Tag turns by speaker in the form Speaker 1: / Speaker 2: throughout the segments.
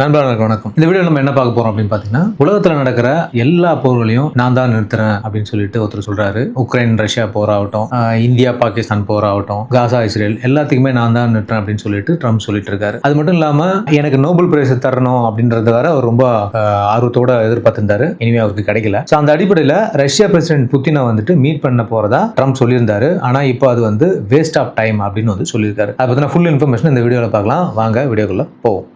Speaker 1: நண்பர்களுக்கு வணக்கம். இந்த வீடியோ நம்ம என்ன பார்க்க போறோம் அப்படின்னு பாத்தீங்கன்னா உலகத்துல நடக்கிற எல்லா போர்களையும் நான் தான் நிறுத்துறேன் அப்படின்னு சொல்லிட்டு ஒருத்தர் சொல்றாரு. உக்ரைன் ரஷ்யா போராகட்டும் இந்தியா பாகிஸ்தான் போராகட்டும் காசா இஸ்ரேல் எல்லாத்துக்குமே நான் தான் நிறுத்துறேன் அப்படின்னு சொல்லிட்டு ட்ரம்ப் சொல்லிட்டு இருக்காரு. அது மட்டும் இல்லாம எனக்கு நோபல் பிரைஸ் தரணும் அப்படின்றது வேற அவர் ரொம்ப ஆர்வத்தோட எதிர்பார்த்திருந்தாரு. இனிமே அவருக்கு கிடைக்கல. ஸோ அந்த அடிப்படையில் ரஷ்யா பிரசிடென்ட் புத்தினை வந்துட்டு மீட் பண்ண போறதா ட்ரம்ப் சொல்லியிருந்தாரு. ஆனா இப்போ அது வந்து வேஸ்ட் ஆஃப் டைம் அப்படின்னு வந்து சொல்லியிருக்காரு. அதை பத்தின ஃபுல் இன்ஃபர்மேஷன் இந்த வீடியோவில் பார்க்கலாம். வாங்க வீடியோக்குள்ள போவோம்.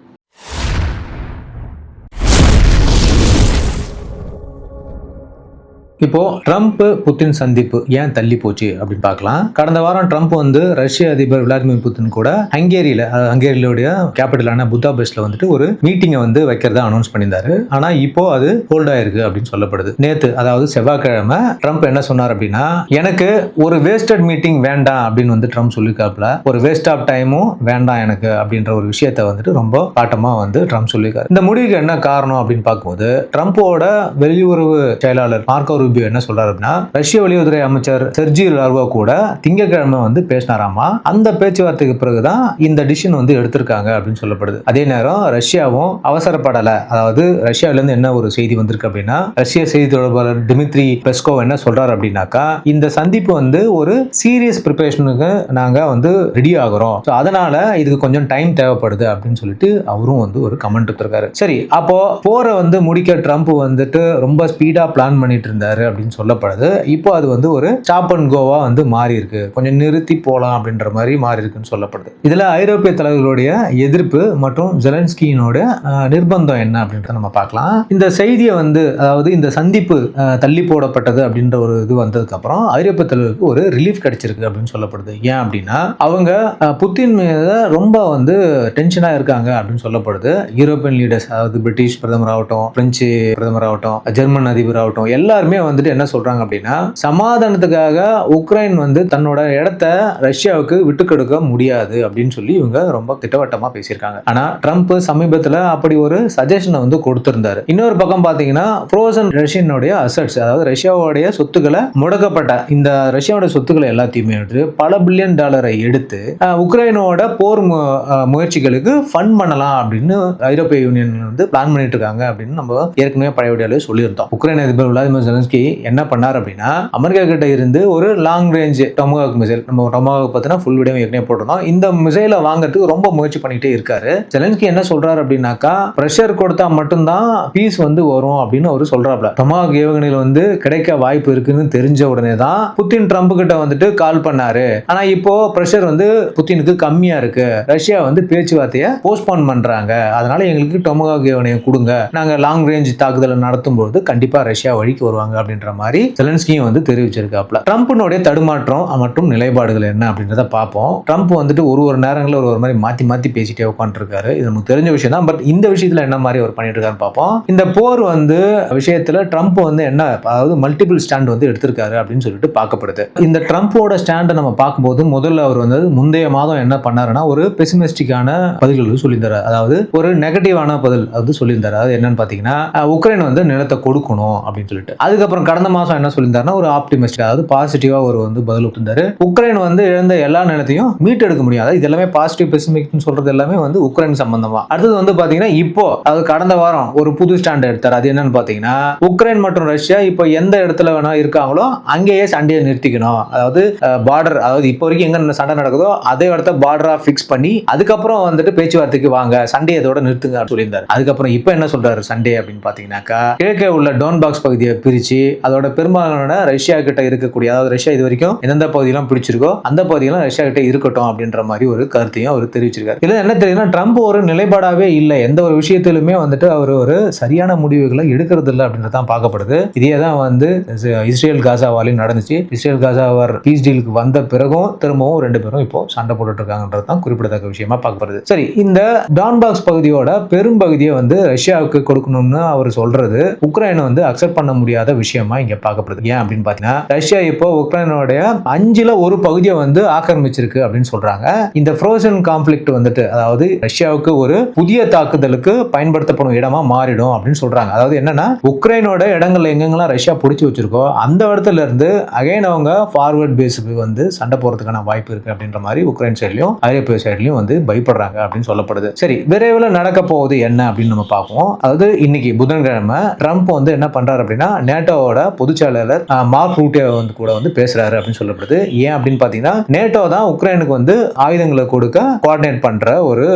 Speaker 1: இப்போ ட்ரம்ப் புத்தின் சந்திப்பு ஏன் தள்ளி போச்சு அப்படின்னு பார்க்கலாம். கடந்த வாரம் ட்ரம்ப் வந்து ரஷ்ய அதிபர் விளாடிமிர் புத்தின் கூட ஹங்கேரியில ஹங்கேரியோடைய கேபிட்டலான புத்தாபெஸ்ட்ல வந்துட்டு ஒரு மீட்டிங்கை வந்து வைக்கிறதா அனௌன்ஸ் பண்ணியிருந்தாரு. ஆனா இப்போ அது ஹோல்ட் ஆயிருக்கு அப்படின்னு சொல்லப்படுது. நேத்து அதாவது செவ்வாய்க்கிழமை ட்ரம்ப் என்ன சொன்னார் அப்படின்னா எனக்கு ஒரு வேஸ்டட் மீட்டிங் வேண்டாம் அப்படின்னு வந்து ட்ரம்ப் சொல்லியிருக்காப்ல ஒரு வேஸ்ட் ஆஃப் டைமும் வேண்டாம் எனக்கு அப்படின்ற ஒரு விஷயத்த வந்துட்டு ரொம்ப பாட்டமா வந்து ட்ரம்ப் சொல்லியிருக்காரு. இந்த முடிவுக்கு என்ன காரணம் அப்படின்னு பார்க்கும்போது ட்ரம்ப்போட வெளியுறவு செயலாளர் மார்க்கோ ரூபியோ என்ன சொல்றாரு அப்படின்னா ரஷ்ய வெளியுறவுத்துறை அமைச்சர் செர்ஜி லார்வா கூட திங்கட்கிழமை வந்து பேசினாராமா? அந்த பேச்சுவார்த்தைக்கு பிறகுதான் இந்த டிசிஷன் வந்து எடுத்திருக்காங்க அப்படின்னு சொல்லப்படுது. அதே நேரம் ரஷ்யாவும் அவசரப்படல. அதாவது ரஷ்யாவில இருந்து என்ன ஒரு செய்தி வந்திருக்கு அப்படின்னா ரஷ்ய செய்தி தொடர்பாளர் டிமித்ரி பெஸ்கோ என்ன சொல்றாரு அப்படின்னாக்கா இந்த சந்திப்பு வந்து ஒரு சீரியஸ் ப்ரிப்பரேஷனுக்கு நாங்க வந்து ரெடி ஆகிறோம். So, அதனால இதுக்கு கொஞ்சம் டைம் தேவைப்படுது அப்படின்னு சொல்லிட்டு அவரும் வந்து ஒரு கமெண்ட் கொடுத்துருக்காரு சரி அப்போ போரை வந்து முடிக்க ட்ரம்ப் வந்துட்டு ரொம்ப ஸ்பீடா பிளான் பண்ணிட்டு இருந்தாரு. அப்படின்னு சொல்லப்படுது. இப்போ அது வந்து ஒரு ஸ்டாப் அண்ட் கோவா வந்து மாறி இருக்கு. கொஞ்சம் நிறுத்தி போகலாம் அப்படின்ற மாதிரி மாறி இருக்குன்னு சொல்லப்படுது. இதில் ஐரோப்பிய தலைவர்களுடைய எதிர்ப்பு மற்றும் ஜெலன்ஸ்கியினோட நிர்பந்தம் என்ன அப்படின்றத நம்ம பார்க்கலாம். இந்த செய்தியை வந்து அதாவது இந்த சந்திப்பு தள்ளி போடப்பட்டது அப்படின்ற ஒரு இது வந்ததுக்கு அப்புறம் ஐரோப்பிய தலைவருக்கு ஒரு ரிலீஃப் கிடைச்சிருக்கு அப்படின்னு சொல்லப்படுது. ஏன் அப்படின்னா அவங்க புத்தின் மீது ரொம்ப வந்து டென்ஷனாக இருக்காங்க அப்படின்னு சொல்லப்படுது. யூரோப்பியன் லீடர்ஸ் அதாவது பிரிட்டிஷ் பிரதமர் ஆகட்டும் பிரெஞ்சு பிரதமர் ஆகட்டும் ஜெர்மன் அதிபர் ஆகட்டும் எல்லாருமே வந்துட்டு என்ன சொல்றாங்க அப்படின்னா சமாதானத்துக்காக உக்ரைன் வந்து தன்னோட இடத்த ரஷ்யாவுக்கு விட்டு கொடுக்க முடியாது அப்படின்னு சொல்லி இவங்க ரொம்ப திட்டவட்டமா பேசியிருக்காங்க. ஆனா ட்ரம்ப் சமீபத்துல அப்படி ஒரு சஜஷனை வந்து கொடுத்திருந்தாரு. இன்னொரு பக்கம் பாத்தீங்கன்னா ஃப்ரோசன் ரஷ்யனுடைய அசட்ஸ் அதாவது ரஷ்யாவுடைய சொத்துக்களை முடக்கப்பட்ட இந்த ரஷ்யாவோட சொத்துக்களை எல்லாத்தையுமே எடுத்து பல பில்லியன் டாலரை எடுத்து உக்ரைனோட போர் மு- முயற்சிகளுக்கு ஃபண்ட் பண்ணலாம் அப்படின்னு ஐரோப்பிய யூனியன் வந்து பிளான் பண்ணிட்டு இருக்காங்க அப்படின்னு நம்ம ஏற்கனவே பழைய வீடியோல சொல்லியிருந்தோம். உக்ரைன் அதிபர் விளாதிமிர் ஜெலன்ஸ்கி என்ன பண்ணார் அப்படின்னா அமெரிக்கா கிட்ட இருந்து ஒரு லாங் ரேஞ்ச் டொமோகாக் மிசைல் நம்ம டொமோகாக் பத்தினா ஃபுல் வீடியோ ஏற்கனவே போட்டிருந்தோம். இந்த மிசைலை வாங்குறதுக்கு ரொம்ப முயற்சி பண்ணிட்டே இருக்காரு. ஜெலன்ஸ்கி என்ன சொல்றாரு அப்படின்னாக்கா ப்ரெஷர் கொடுத்தா மட்டும்தான் பீஸ் வந்து வரும் அப்படின்னு அவர் சொல்றாப்ல டொமோகாக் ஏவுகணையில் வந்து கிடைக்க வாய்ப்பு இருக்குன்னு தெரிஞ்ச உடனே தான் புத்தின் ட்ரம்ப் கிட்ட வந்துட்டு கால் பண்ணாரு. ஆனா இப்போ ப்ரெஷர் வந்து புத்தினுக்கு கம்மியா இருக்கு. ரஷ்யா வந்து பேச்சுவார்த்தையை போஸ்ட்போன் பண்றாங்க. அதனால எங்களுக்கு டொமோகாக் ஏவுகணையை கொடுங்க. நாங்க லாங் ரேஞ்ச் தாக்குதலை நடத்தும் போது கண்டிப்பா ரஷ்யா வழிக்கு வருவாங்க அப்படின்ற மாதிரி செலன்ஸ்கியும் வந்து தெரிவிச்சிருக்காப்ல ட்ரம்ப்னுடைய தடுமாற்றம் மற்றும் நிலைப்பாடுகள் என்ன அப்படின்றத பார்ப்போம். ட்ரம்ப் வந்துட்டு ஒரு ஒரு நேரங்களில் ஒரு ஒரு மாதிரி மாற்றி மாற்றி பேசிட்டே உட்காந்துருக்காரு இது நமக்கு தெரிஞ்ச விஷயம் தான். பட் இந்த விஷயத்தில் என்ன மாதிரி அவர் பண்ணிட்டு இருக்காருன்னு பார்ப்போம். இந்த போர் வந்து விஷயத்தில் ட்ரம்ப் வந்து என்ன அதாவது மல்டிபிள் ஸ்டாண்ட் வந்து எடுத்திருக்காரு அப்படின்னு சொல்லிட்டு பார்க்கப்படுது. இந்த ட்ரம்ப்போட ஸ்டாண்டை நம்ம பார்க்கும்போது முதல்ல அவர் வந்து முந்தைய மாதம் என்ன பண்ணாருன்னா ஒரு பெசிமிஸ்டிக்கான பதில்கள் சொல்லியிருந்தார். அதாவது ஒரு நெகட்டிவான பதில் வந்து சொல்லியிருந்தார். அதாவது என்னன்னு பார்த்தீங்கன்னா உக்ரைன் வந்து நிலத்தை கொடுக்கணும் அப்படின்னு சொல்லிட்டு. அதுக்கப்புறம் அப்புறம் கடந்த மாதம் என்ன சொல்லியிருந்தாருன்னா ஒரு ஆப்டிமிஸ்ட் அதாவது பாசிட்டிவா ஒரு வந்து பதில் விட்டுருந்தாரு உக்ரைன் வந்து இழந்த எல்லா நிலத்தையும் மீட்டெடுக்க முடியும் அதாவது இது எல்லாமே பாசிட்டிவ் பெசிமிக்னு சொல்றது எல்லாமே வந்து உக்ரைன் சம்பந்தமா. அடுத்தது வந்து பாத்தீங்கன்னா இப்போ அதாவது கடந்த வாரம் ஒரு புது ஸ்டாண்ட் எடுத்தார். அது என்னன்னு பாத்தீங்கன்னா உக்ரைன் மற்றும் ரஷ்யா இப்போ எந்த இடத்துல வேணா இருக்காங்களோ அங்கேயே சண்டையை நிறுத்திக்கணும். அதாவது பார்டர் அதாவது இப்போ வரைக்கும் எங்க சண்டை நடக்குதோ அதே இடத்த பார்டரா ஃபிக்ஸ் பண்ணி அதுக்கப்புறம் வந்துட்டு பேச்சுவார்த்தைக்கு வாங்க சண்டே இதோட நிறுத்துங்க சொல்லியிருந்தார் சொல்லியிருந்தாரு. அதுக்கப்புறம் இப்போ என்ன சொல்றாரு சண்டே அப்படின்னு பாத்தீங்கன்னாக்கா கிழக்கே உள்ள டோன் பாக்ஸ் பகுதியை பிரிச்சு அதோட பெரும்பாலான ரஷ்யா கிட்ட இருக்கக்கூடிய அதாவது ரஷ்யா இது வரைக்கும் எந்தெந்த பகுதியெல்லாம் பிடிச்சிருக்கோ அந்த பகுதியெல்லாம் ரஷ்யா கிட்ட இருக்கட்டும் அப்படின்ற மாதிரி ஒரு கருத்தையும் அவர் தெரிவிச்சிருக்காரு. இதுல என்ன தெரியுதுன்னா ட்ரம்ப் ஒரு நிலைப்பாடாவே இல்லை. எந்த ஒரு விஷயத்திலுமே வந்துட்டு அவர் ஒரு சரியான முடிவுகளை எடுக்கிறது இல்லை அப்படின்றது தான் பார்க்கப்படுது. இதே தான் வந்து இஸ்ரேல் காசாவாலையும் நடந்துச்சு. இஸ்ரேல் காசாவார் பீஸ் டீலுக்கு வந்த பிறகும் திரும்பவும் ரெண்டு பேரும் இப்போ சண்டை போட்டுட்டு இருக்காங்கன்றது தான் குறிப்பிடத்தக்க விஷயமா பார்க்கப்படுது. சரி இந்த டான்பாக்ஸ் பகுதியோட பெரும்பகுதியை வந்து ரஷ்யாவுக்கு கொடுக்கணும்னு அவர் சொல்றது உக்ரைனை வந்து அக்செப்ட் பண்ண முடியாத விஷயம். விஷயமா இங்க பார்க்கப்படுது. ஏன் அப்படின்னு பாத்தீங்கன்னா ரஷ்யா இப்போ உக்ரைனோடைய அஞ்சுல ஒரு பகுதியை வந்து ஆக்கிரமிச்சிருக்கு அப்படின்னு சொல்றாங்க. இந்த ஃப்ரோசன் கான்ஃபிளிக்ட் வந்துட்டு அதாவது ரஷ்யாவுக்கு ஒரு புதிய தாக்குதலுக்கு பயன்படுத்தப்படும் இடமா மாறிடும் அப்படின்னு சொல்றாங்க. அதாவது என்னன்னா உக்ரைனோட இடங்கள் எங்கெங்கெல்லாம் ரஷ்யா பிடிச்சி வச்சிருக்கோ அந்த இடத்துல இருந்து அகைன் அவங்க ஃபார்வர்ட் பேஸுக்கு வந்து சண்டை போறதுக்கான வாய்ப்பு இருக்கு அப்படின்ற மாதிரி உக்ரைன் சைட்லயும் ஐரோப்பிய சைட்லயும் வந்து பயப்படுறாங்க அப்படின்னு சொல்லப்படுது. சரி விரைவில் நடக்க போகுது என்ன அப்படின்னு நம்ம பார்ப்போம். அதாவது இன்னைக்கு புதன்கிழமை ட்ரம்ப் வந்து என்ன பண்றாரு அப்படின்னா நேட்டோ பொதுச் செயலாளர் மார்க் ரூட்டே வந்து கூட வந்து பேசுறாரு அப்படின்னு சொல்லப்படுது. ஏன் அப்படின்னு பார்த்தீங்கன்னா நேட்டோ தான் உக்ரைனுக்கு வந்து ஆயுதங்களை கொடுக்க கோஆர்டினேட் பண்ற ஒரு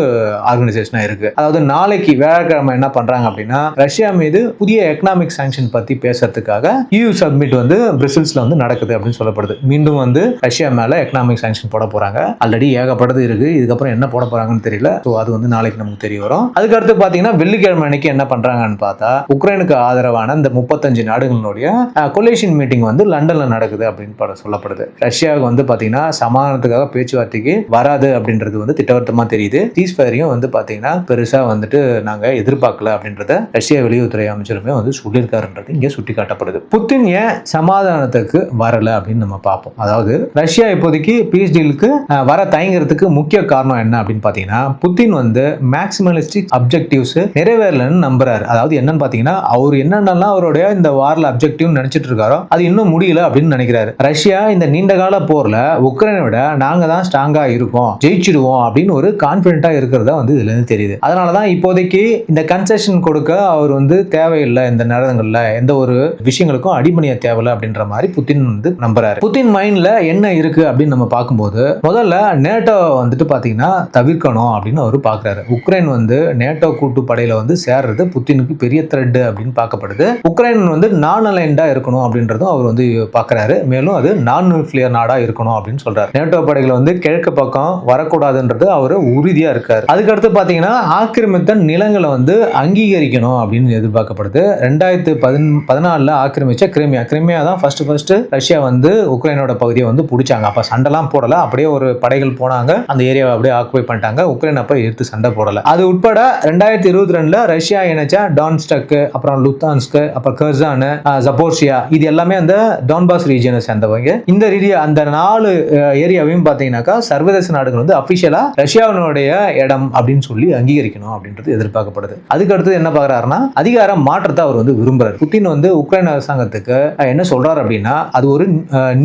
Speaker 1: ஆர்கனைசேஷனா இருக்கு. அதாவது நாளைக்கு வியாழக்கிழமை என்ன பண்றாங்க அப்படின்னா ரஷ்யா மீது புதிய எக்கனாமிக் சாங்ஷன் பத்தி பேசுறதுக்காக யூ சப்மிட் வந்து பிரசில்ஸ்ல வந்து நடக்குது அப்படின்னு சொல்லப்படுது. மீண்டும் வந்து ரஷ்யா மேல எக்கனாமிக் சாங்ஷன் போட போறாங்க. ஆல்ரெடி ஏகப்பட்டது இருக்கு. இதுக்கப்புறம் என்ன போட போறாங்கன்னு தெரியல. ஸோ அது வந்து நாளைக்கு நமக்கு தெரிய வரும். அதுக்கடுத்து பாத்தீங்கன்னா வெள்ளிக்கிழமை அன்னைக்கு என்ன பண்றாங்கன்னு பார்த்தா உக்ரைனுக்கு ஆதரவான இந்த முப்பத்தஞ்சு நாடுகளோட நாடுகளுடைய கொலேஷன் மீட்டிங் வந்து லண்டன்ல நடக்குது அப்படின்னு சொல்லப்படுது. ரஷ்யாவுக்கு வந்து பாத்தீங்கன்னா சமாதானத்துக்காக பேச்சுவார்த்தைக்கு வராது அப்படின்றது வந்து திட்டவட்டமா தெரியுது. சீஸ்ஃபயரையும் வந்து பாத்தீங்கன்னா பெருசா வந்துட்டு நாங்க எதிர்பார்க்கல அப்படின்றத ரஷ்ய வெளியுறவுத்துறை அமைச்சருமே வந்து சொல்லியிருக்காருன்றது இங்க சுட்டி காட்டப்படுது புத்தின் ஏன் சமாதானத்துக்கு வரல அப்படின்னு நம்ம பார்ப்போம். அதாவது ரஷ்யா இப்போதைக்கு பீஸ் டீலுக்கு வர தயங்குறதுக்கு முக்கிய காரணம் என்ன அப்படின்னு பாத்தீங்கன்னா புத்தின் வந்து மேக்சிமலிஸ்டிக் அப்ஜெக்டிவ்ஸ் நிறைவேறலன்னு நம்புறாரு. அதாவது என்னன்னு பாத்தீங்கன்னா அவர் என்னென்னலாம் அவருடைய இந்த அப்ஜெக்ட் அப்ஜெக்டிவ் நினைச்சிட்டு இருக்காரோ அது இன்னும் முடியல அப்படின்னு நினைக்கிறாரு. ரஷ்யா இந்த நீண்ட கால போர்ல உக்ரைனை விட நாங்க தான் ஸ்ட்ராங்கா இருக்கோம் ஜெயிச்சிடுவோம் அப்படின்னு ஒரு கான்பிடண்டா இருக்கிறதா வந்து இதுல இருந்து தெரியுது. அதனாலதான் இப்போதைக்கு இந்த கன்செஷன் கொடுக்க அவர் வந்து தேவையில்லை இந்த நேரங்கள்ல. எந்த ஒரு விஷயங்களுக்கும் அடிபணிய தேவையில்லை அப்படின்ற மாதிரி புத்தின் வந்து நம்புறாரு. புத்தின் மைண்ட்ல என்ன இருக்கு அப்படின்னு நம்ம பார்க்கும்போது முதல்ல நேட்டோ வந்துட்டு பாத்தீங்கன்னா தவிர்க்கணும் அப்படின்னு அவர் பாக்குறாரு. உக்ரைன் வந்து நேட்டோ கூட்டு படையில வந்து சேர்றது புத்தினுக்கு பெரிய த்ரெட் அப்படின்னு பார்க்கப்படுது. உக்ரைன் வந்து நான் அலைண்டா இருக்கணும் அப்படின்றதும் அவர் வந்து பார்க்கறாரு. மேலும் அது நான் நியூக்ளியர் நாடாக இருக்கணும் அப்படின்னு சொல்கிறார் நேட்டோ படைகள் வந்து கிழக்கு பக்கம் வரக்கூடாதுன்றது அவர் உறுதியாக இருக்கார். அதுக்கடுத்து பார்த்தீங்கன்னா ஆக்கிரமித்த நிலங்களை வந்து அங்கீகரிக்கணும் அப்படின்னு எதிர்பார்க்கப்படுது. ரெண்டாயிரத்து பதின் பதினாலில் ஆக்கிரமிச்ச கிரிமியா. கிரிமியா தான் ஃபர்ஸ்ட் ஃபர்ஸ்ட் ரஷ்யா வந்து உக்ரைனோட பகுதியை வந்து பிடிச்சாங்க. அப்போ சண்டைலாம் போடலை. அப்படியே ஒரு படைகள் போனாங்க. அந்த ஏரியாவை அப்படியே ஆக்குபை பண்ணிட்டாங்க. உக்ரைன் அப்போ எடுத்து சண்டை போடலை. அது உட்பட ரெண்டாயிரத்தி இருபத்தி ரெண்டில் ரஷ்யா இணைச்சா டான்ஸ்டக்கு அப்புறம் லுத்தான்ஸ்க்கு அப்புறம் கர்சானு ஜப்போர்ஷியா இது எல்லாமே அந்த டான்பாஸ் ரீஜியனை சேர்ந்தவங்க. இந்த ரீதியா அந்த நாலு ஏரியாவையும் பார்த்தீங்கன்னாக்கா சர்வதேச நாடுகள் வந்து அபிஷியலா ரஷ்யாவினுடைய இடம் அப்படின்னு சொல்லி அங்கீகரிக்கணும் அப்படின்றது எதிர்பார்க்கப்படுது. அதுக்கு அடுத்து என்ன பார்க்குறாருன்னா அதிகாரம் மாற்றத்தை அவர் வந்து விரும்புறாரு. புத்தின் வந்து உக்ரைன் அரசாங்கத்துக்கு என்ன சொல்றாரு அப்படின்னா அது ஒரு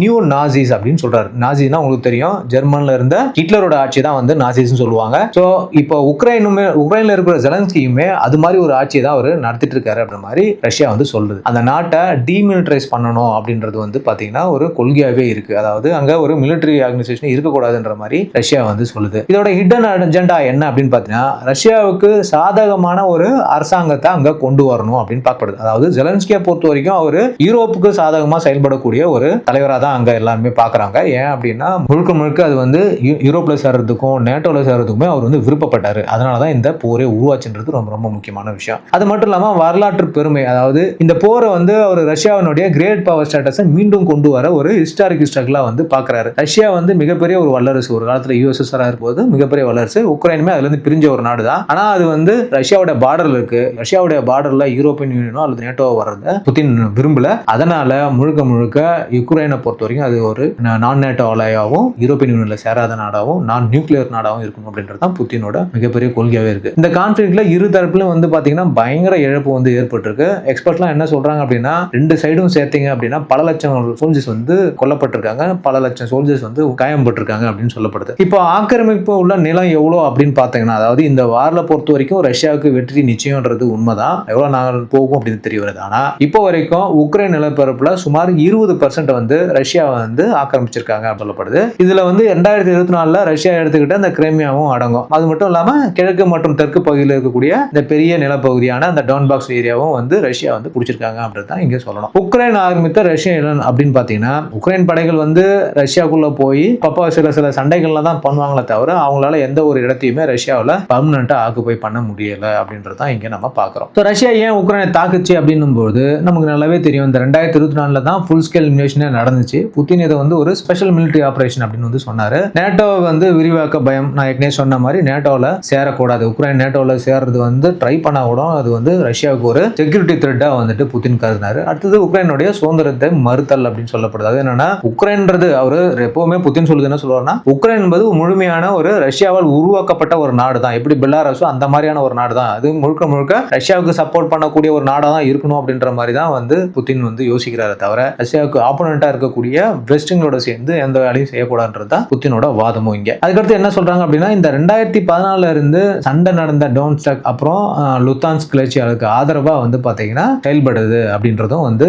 Speaker 1: நியூ நாசிஸ் அப்படின்னு சொல்றாரு. நாசிஸ்னா உங்களுக்கு தெரியும் ஜெர்மன்ல இருந்த ஹிட்லரோட ஆட்சி தான் வந்து நாசிஸ்னு சொல்லுவாங்க. ஸோ இப்போ உக்ரைனுமே உக்ரைன்ல இருக்கிற ஜெலன்ஸ்கியுமே அது மாதிரி ஒரு ஆட்சியை தான் அவர் நடத்திட்டு இருக்காரு அப்படின்ற மாதிரி ரஷ்யா வந்து சொல்லுது. அந்த நாட்டை டீமிலிட்டரைஸ் பண்ணணும் அப்படின்றது வந்து பார்த்தீங்கன்னா ஒரு கொள்கையாகவே இருக்குது அதாவது அங்கே ஒரு மிலிட்டரி ஆர்கனைசேஷன் இருக்கக்கூடாதுன்ற மாதிரி ரஷ்யா வந்து சொல்லுது. இதோட ஹிடன் அஜெண்டா என்ன அப்படின்னு பார்த்தீங்கன்னா ரஷ்யாவுக்கு சாதகமான ஒரு அரசாங்கத்தை அங்கே கொண்டு வரணும் அப்படின்னு பார்க்கப்படுது. அதாவது ஜெலன்ஸ்கியை பொறுத்த வரைக்கும் அவர் யூரோப்புக்கு சாதகமாக செயல்படக்கூடிய ஒரு தலைவராக தான் அங்கே எல்லாருமே பார்க்குறாங்க ஏன் அப்படின்னா முழுக்க முழுக்க அது வந்து யூ- சேர்றதுக்கும் நேட்டோவில் சேர்றதுக்குமே அவர் வந்து விருப்பப்பட்டார். அதனால தான் இந்த போரே உருவாச்சுன்றது ரொம்ப ரொம்ப முக்கியமான விஷயம். அது மட்டும் இல்லாமல் வரலாற்று பெருமை அதாவது இந்த போரை வந்து அவர் ரஷ்யாவினுடைய கிரேட் பவர் ஸ்டேட்டஸை மீண்டும் கொண்டு வர ஒரு ஹிஸ்டாரிக் ஸ்ட்ரகிளா வந்து பார்க்குறாரு ரஷ்யா வந்து மிகப்பெரிய ஒரு வல்லரசு. ஒரு காலத்தில் யூஎஸ்எஸ்ஆராக இருக்கும்போது மிகப்பெரிய வல்லரசு. உக்ரைனுமே அதுலேருந்து பிரிஞ்ச ஒரு நாடு தான் ஆனால் அது வந்து ரஷ்யாவோட பார்டரில் இருக்கு. ரஷ்யாவுடைய பார்டரில் யூரோப்பியன் யூனியனோ அல்லது நேட்டோவோ வர்றத புத்தின் விரும்பல. அதனால முழுக்க முழுக்க யுக்ரைனை பொறுத்த வரைக்கும் அது ஒரு நான் நேட்டோ அலையாவும் யூரோப்பியன் யூனியனில் சேராத நாடாகவும் நான் நியூக்ளியர் நாடாகவும் இருக்கணும் அப்படின்றது தான் புத்தினோட மிகப்பெரிய கொள்கையாகவே இருக்கு. இந்த கான்ஃபிளிக்ட்ல இரு தரப்புலையும் வந்து பார்த்தீங்கன்னா பயங்கர இழப்பு வந்து ஏற்பட்டிருக்கு. எக்ஸ்பர்ட்லாம் என்ன சொல்றாங்க அப்படின்னா ரெண்டு சைடும் சேர்த்தீங்க அப்படின்னா பல லட்சம் சோல்ஜர்ஸ் வந்து கொல்லப்பட்டிருக்காங்க. பல லட்சம் சோல்ஜர்ஸ் வந்து காயம்பட்டிருக்காங்க அப்படின்னு சொல்லப்படுது. இப்போ ஆக்கிரமிப்பு உள்ள நிலம் எவ்வளோ அப்படின்னு பார்த்தீங்கன்னா அதாவது இந்த வாரில் பொறுத்த வரைக்கும் ரஷ்யாவுக்கு வெற்றி நிச்சயம்ன்றது உண்மைதான். எவ்வளோ நாங்கள் போகும் அப்படின்னு தெரிய வருது. ஆனால் இப்போ வரைக்கும் உக்ரைன் நிலப்பரப்பில் சுமார் இருபது பர்சன்ட் வந்து ரஷ்யா வந்து ஆக்கிரமிச்சிருக்காங்க அப்படின்னு சொல்லப்படுது. இதில் வந்து ரெண்டாயிரத்தி இருபத்தி நாலுல ரஷ்யா எடுத்துக்கிட்ட அந்த கிரேமியாவும் அடங்கும். அது மட்டும் இல்லாமல் கிழக்கு மற்றும் தெற்கு பகுதியில் இருக்கக்கூடிய இந்த பெரிய நிலப்பகுதியான அந்த டான்பாக்ஸ் ஏரியாவும் வந்து ரஷ்யா வந்து பிடிச்சிருக்காங்க அப்படின்னு தான் இங்கே சொல்லணும். உக்ரைன் ஆரம்பித்த ரஷ்ய இளன் அப்படின்னு பார்த்தீங்கன்னா உக்ரைன் படைகள் வந்து ரஷ்யாக்குள்ளே போய் அப்போ சில சில சண்டைகள்லாம் தான் பண்ணுவாங்களே தவிர அவங்களால எந்த ஒரு இடத்தையுமே ரஷ்யாவில் பர்மனண்ட்டாக ஆக்குப்பை பண்ண முடியல அப்படின்றது தான் நம்ம பார்க்குறோம். ஸோ ரஷ்யா ஏன் உக்ரைனை தாக்குச்சு அப்படின்னும் போது நமக்கு நல்லாவே தெரியும் இந்த ரெண்டாயிரத்தி இருபத்தி நாலுல தான் ஃபுல் ஸ்கேல் இன்வேஷனே நடந்துச்சு. புத்தின் இதை வந்து ஒரு ஸ்பெஷல் மிலிட்டரி ஆப்ரேஷன் அப்படின்னு வந்து சொன்னார். நேட்டோ வந்து விரிவாக்க பயம் நான் ஏற்கனவே சொன்ன மாதிரி நேட்டோவில் சேரக்கூடாது. உக்ரைன் நேட்டோவில் சேர்றது வந்து ட்ரை பண்ணா கூட அது வந்து ரஷ்யாவுக்கு ஒரு செக்யூரிட்டி த்ரெட்டாக வந்துட்டு புத்தின் கருதினார். அடுத்தது உக்ரைனுடைய சுதந்திரத்தை மறுத்தல் அப்படின்னு சொல்லப்படுது. அது என்னன்னா உக்ரைன்றது அவர் எப்பவுமே புத்தின் சொல்லுது என்ன சொல்லுவாருன்னா உக்ரைன் என்பது முழுமையான ஒரு ரஷ்யாவால் உருவாக்கப்பட்ட ஒரு நாடு தான் எப்படி பெல்லாரஸோ அந்த மாதிரியான ஒரு நாடு தான் அது முழுக்க முழுக்க ரஷ்யாவுக்கு சப்போர்ட் பண்ணக்கூடிய ஒரு நாடாக தான் இருக்கணும் அப்படின்ற மாதிரி தான் வந்து புத்தின் வந்து யோசிக்கிறாரு தவிர ரஷ்யாவுக்கு ஆப்போனண்டா இருக்கக்கூடிய வெஸ்டிங்களோட சேர்ந்து எந்த வேலையும் செய்யக்கூடாதுன்றது தான் புத்தினோட வாதமும் இங்க. அதுக்கடுத்து என்ன சொல்றாங்க அப்படின்னா இந்த ரெண்டாயிரத்தி பதினாலுல இருந்து சண்டை நடந்த டோன்ஸ்டக் அப்புறம் லுத்தான்ஸ் கிளர்ச்சியாளருக்கு ஆதரவா வந்து பாத்தீங்கன்னா செயல்படுது அப்படின்றது அப்படின்றதும் வந்து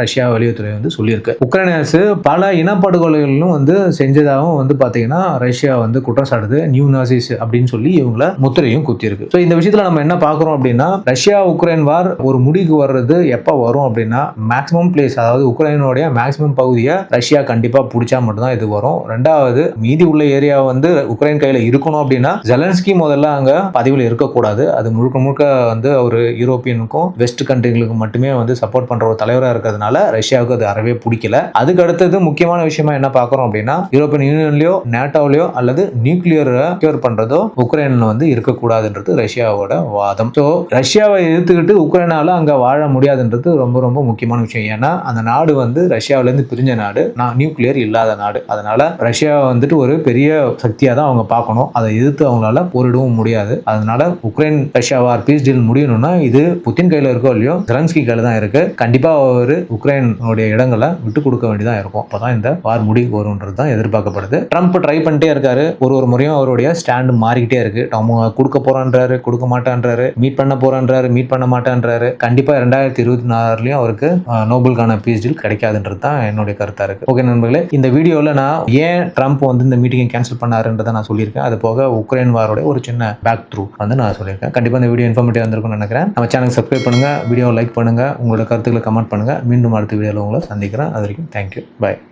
Speaker 1: ரஷ்யா வெளியுறவுத்துறை வந்து சொல்லியிருக்கு. உக்ரைன் அரசு பல இனப்படுகொலைகளும் வந்து செஞ்சதாகவும் வந்து பாத்தீங்கன்னா ரஷ்யா வந்து குற்றம் சாட்டுது நியூ நாசிஸ் அப்படின்னு சொல்லி இவங்கள முத்திரையும் குத்தியிருக்கு. ஸோ இந்த விஷயத்துல நம்ம என்ன பார்க்குறோம் அப்படின்னா ரஷ்யா உக்ரைன் வார் ஒரு முடிவுக்கு வர்றது எப்போ வரும் அப்படின்னா மேக்ஸிமம் பிளேஸ் அதாவது உக்ரைனுடைய மேக்ஸிமம் பகுதியை ரஷ்யா கண்டிப்பாக பிடிச்சா மட்டும்தான் இது வரும். ரெண்டாவது மீதி உள்ள ஏரியா வந்து உக்ரைன் கையில் இருக்கணும் அப்படின்னா ஜெலன்ஸ்கி முதல்ல அங்கே பதிவில் இருக்கக்கூடாது. அது முழுக்க முழுக்க வந்து ஒரு யூரோப்பியனுக்கும் வெஸ்ட் கண்ட்ரிகளுக்கு மட்டுமே வந்து சப்போர்ட் பண்ற ஒரு தலைவராக இருக்கிறதுனால ரஷ்யாவுக்கு அது அறவே பிடிக்கல. அதுக்கு அடுத்தது முக்கியமான விஷயமா என்ன பார்க்குறோம் அப்படின்னா யூரோப்பியன் யூனியன்லயோ நேட்டோலயோ அல்லது நியூக்ளியரை கியூர் பண்றதோ உக்ரைனில் வந்து இருக்கக்கூடாதுன்றது ரஷ்யாவோட வாதம். ஸோ ரஷ்யாவை எதிர்த்துக்கிட்டு உக்ரைனால அங்கே வாழ முடியாதுன்றது ரொம்ப ரொம்ப முக்கியமான விஷயம். ஏன்னா அந்த நாடு வந்து ரஷ்யாவிலேருந்து பிரிஞ்ச நாடு. நான் நியூக்ளியர் இல்லாத நாடு. அதனால ரஷ்யாவை வந்துட்டு ஒரு பெரிய சக்தியாக தான் அவங்க பார்க்கணும். அதை எதிர்த்து அவங்களால போரிடவும் முடியாது. அதனால Ukraine Russia war peace deal முடியணும்னா இது புத்தின் கையில் இருக்கோ இல்லையோ ஜெலன்ஸ்கி கையில் தான் இருக்கு. கண்டிப்பாக அவர் உக்ரைனுடைய இடங்களை விட்டு கொடுக்க வேண்டியதாக இருக்கும். அப்போ தான் இந்த வார் முடிவுக்கு வரும்ன்றது தான் எதிர்பார்க்கப்படுது. ட்ரம்ப் ட்ரை பண்ணிட்டே இருக்காரு. ஒரு ஒரு முறையும் அவருடைய ஸ்டாண்டு மாறிக்கிட்டே இருக்கு. அவங்க கொடுக்க போறான்றாரு கொடுக்க மாட்டான்றாரு மீட் பண்ண போறான்றாரு மீட் பண்ண மாட்டான்றாரு. கண்டிப்பாக ரெண்டாயிரத்தி இருபத்தி நாலுலயும் அவருக்கு அஹ், நோபலுக்கான கிடைக்காதுன்றது தான் என்னுடைய கருத்தாக இருக்கு. ஓகே நண்பர்களே இந்த வீடியோவில் நான் ஏன் ட்ரம்ப் வந்து இந்த மீட்டிங்கை கேன்சல் பண்ணாருன்றதை நான் சொல்லியிருக்கேன். அது போக உக்ரைன் வாரோட ஒரு சின்ன பேக் த்ரூ வந்து நான் சொல்லியிருக்கேன். கண்டிப்பாக இந்த வீடியோ இன்ஃபார்மேட்டிவ் வந்திருக்கும்னு நினைக்கிறேன். நம்ம சேனல் சப்ஸ்கிரைப் பண்ணுங்கள் வீடியோ லைக் பண்ணுங்கள் உங்களோட கருத்து கருத்துக்களை கமெண்ட் பண்ணுங்க. மீண்டும் அடுத்த வீடியோவில் உங்களை சந்திக்கிறேன். அது வரைக்கும் தேங்க்யூ பாய்